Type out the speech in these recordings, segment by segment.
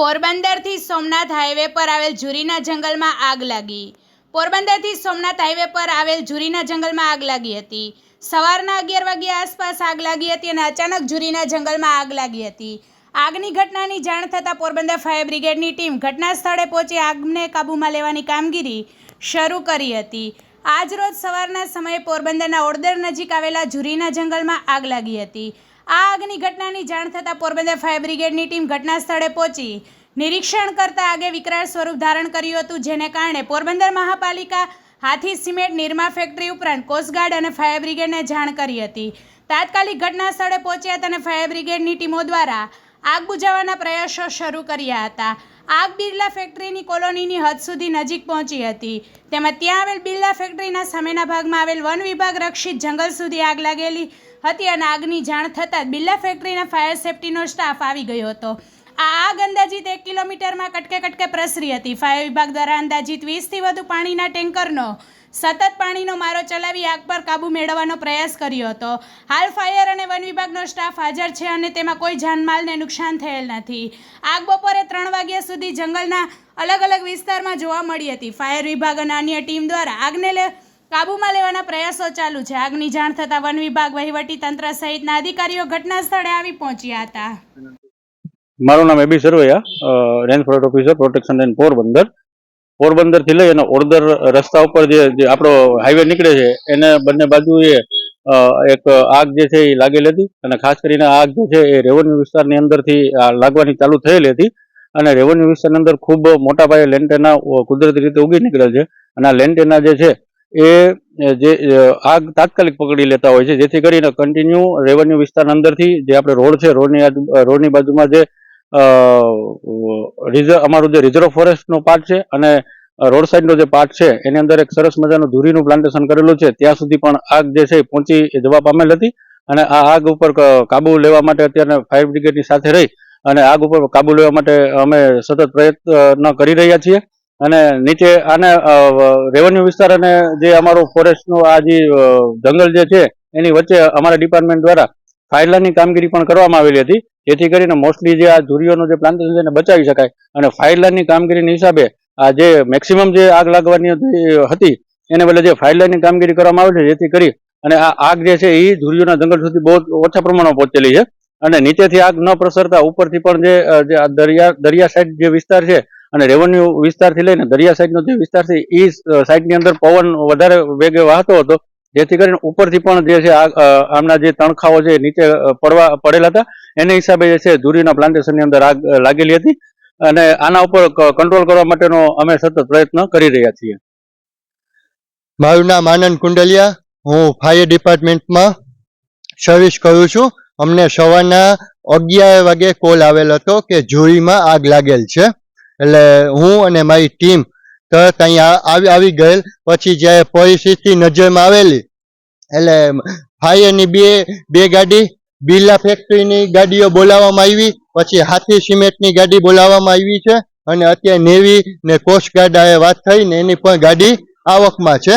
પોરબંદરથી Somnath highway પર આવેલ ઝુરીના જંગલમાં આગ લાગી. પોરબંદરથી સોમનાથ હાઈવે પર આવેલ ઝુરીના જંગલમાં આગ લાગી હતી. સવારના અગિયાર વાગ્યા આસપાસ આગ લાગી હતી અને અચાનક ઝુરીના જંગલમાં આગ લાગી હતી. આગની ઘટનાની જાણ થતાં પોરબંદર ફાયર બ્રિગેડની ટીમ ઘટના સ્થળે પહોંચી આગને કાબૂમાં લેવાની કામગીરી શરૂ કરી હતી. આજ રોજ સવારના સમયે પોરબંદરના ઓડદર નજીક આવેલા ઝુરીના જંગલમાં આગ લાગી હતી. આ આગની ઘટનાની જાણ થતાં પોરબંદર ફાયર બ્રિગેડની ટીમ ઘટના સ્થળે પહોંચી નિરીક્ષણ કરતા આગે વિકરાળ સ્વરૂપ ધારણ કર્યું હતું, જેને કારણે પોરબંદર મહાપાલિકા હાથી સિમેન્ટ નિરમા ફેક્ટરી ઉપરાંત કોસ્ટગાર્ડ અને ફાયર બ્રિગેડને જાણ કરી હતી. તાત્કાલિક ઘટના સ્થળે પહોંચ્યા હતા અને ફાયર બ્રિગેડની ટીમો દ્વારા આગ બુઝાવવાના પ્રયાસો શરૂ કર્યા હતા. આગ બિરલા ફેક્ટરીની કોલોનીની હદ સુધી નજીક પહોંચી હતી. તેમજ ત્યાં આવેલ બિરલા ફેક્ટરીના સામેના ભાગમાં આવેલ વન વિભાગ રક્ષિત જંગલ સુધી આગ લાગેલી હતી અને આગની જાણ થતાં જ બિરલા ફેક્ટરીના ફાયર સેફટીનો સ્ટાફ આવી ગયો હતો. આ આગ અંદાજિત એક કિલોમીટરમાં કટકે કટકે પ્રસરી હતી. ફાયર વિભાગ દ્વારા અંદાજિત વીસથી વધુ પાણીના ટેન્કરનો, સતત પાણીનો મારો ચલાવી આગ પર કાબૂ મેળવવાનો પ્રયાસ કર્યો હતો. હાલ ફાયર અને વન વિભાગનો સ્ટાફ હાજર છે અને તેમાં કોઈ જાનમાલને નુકસાન થયેલ નથી. આગ બપોરે ત્રણ વાગ્યા સુધી જંગલના અલગ અલગ વિસ્તારમાં જોવા મળી હતી. ફાયર વિભાગ અને અન્ય ટીમ દ્વારા આગને કાબૂમાં લેવાના પ્રયાસો ચાલુ છે. આગની જાણ થતાં વન વિભાગ વહીવટી તંત્ર સહિતના અધિકારીઓ ઘટના સ્થળે આવી પહોંચ્યા હતા. મારું નામ A B Sarvaiya range forest officer, protection range Porbandar. પોરબંદરથી લઈ અને ઓરદર રસ્તા ઉપર જે આપણો હાઈવે નીકળે છે, એને બંને બાજુએ એક આગ જે છે એ લાગેલી હતી અને ખાસ કરીને આગ જે છે એ રેવન્યુ વિસ્તારની અંદરથી લાગવાની ચાલુ થયેલી હતી અને રેવન્યુ વિસ્તારની અંદર ખૂબ મોટા પાયે લેન્ટેના કુદરતી રીતે ઉગી નીકળેલ છે અને આ લેન્ટેના જે છે એ જે આગ તાત્કાલિક પકડી લેતા હોય છે. જેથી કરીને કન્ટિન્યુ રેવન્યુ વિસ્તાર અંદરથી જે આપણે રોડ છે, રોડની રોડની બાજુમાં જે રિઝર્વ અમારું જે રિઝર્વ ફોરેસ્ટનો પાર્ટ છે અને રોડ સાઈડનો જે પાર્ટ છે, એની અંદર એક સરસ મજાનું ધૂરીનું પ્લાન્ટેશન કરેલું છે. ત્યાં સુધી પણ આગ જે છે પહોંચી જવા પામેલ હતી અને આ આગ ઉપર કાબુ લેવા માટે અત્યારે ફાયર બ્રિગેડની સાથે રહી અને આગ ઉપર કાબુ લેવા માટે અમે સતત પ્રયત્ન કરી રહ્યા છીએ. અને નીચે આને રેવન્યુ વિસ્તાર અને જે અમારો ફોરેસ્ટનો આ જે જંગલ જે છે, એની વચ્ચે અમારા ડિપાર્ટમેન્ટ દ્વારા ફાયરલાની કામગીરી પણ કરવામાં આવેલી હતી. જેથી કરીને મોસ્ટલી જે આ ઝુરીઓનો જે પ્લાન્ટેશન છે એને બચાવી શકાય. અને ફાયરલાઈનની કામગીરીની હિસાબે આ જે મેક્સિમમ જે આગ લાગવાની હતી- એને બદલે જે ફાયરલાઈનની કામગીરી કરવામાં આવે છે, જેથી કરી અને આ આગ જે છે એ ઝુરીઓના જંગલ સુધી બહુ ઓછા પ્રમાણમાં પહોંચેલી છે. અને નીચેથી આગ ન પ્રસરતા ઉપરથી પણ જે દરિયા દરિયા સાઈડ જે વિસ્તાર છે અને રેવન્યુ વિસ્તારથી લઈને દરિયા સાઈડનો જે વિસ્તાર છે એ સાઈડની અંદર પવન વધારે વેગે વાહતો હતો, જેથી કરીને ઉપરથી પણ જે છે આમના જે તણખાઓ છે, નીચે પડવા, પડેલા હતા, એને હિસાબે જે છે, ધુરીના પ્લાન્ટેશનની અંદર આગ લાગેલી હતી અને આના ઉપર કંટ્રોલ કરવા માટેનો અમે સતત પ્રયત્ન કરી રહ્યા છીએ. મારું નામ આનંદ કુંડલિયા, હું ફાયર ડિપાર્ટમેન્ટમાં સર્વિસ કરું છું. અમને સવારના અગિયાર વાગે કોલ આવેલ હતો કે જુરીમાં આગ લાગેલ છે. એટલે હું અને મારી ટીમ તરત અહીંયા આવી આવી ગયેલ. પછી જ્યારે પરિસ્થિતિ નજરમાં આવેલી, એટલે ફાયરની બે બે ગાડી, બિરલા ફેક્ટરીની ગાડીઓ બોલાવવામાં આવી, પછી હાથી સિમેન્ટની ગાડી બોલાવવામાં આવી છે, અને અત્યારે નેવી ને કોસ્ટગાર્ડ આ વાત થઈ ને એની પણ ગાડી આવકમાં છે.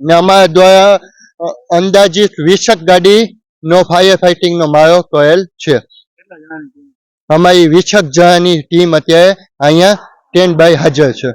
ને અમારા દ્વારા અંદાજિત વીસક ગાડીનો ફાયર ફાઇટિંગનો મારો કરેલ છે. અમારી વીસક જણાની ટીમ અત્યારે અહીંયા સ્ટેન્ડ બાય હાજર છે.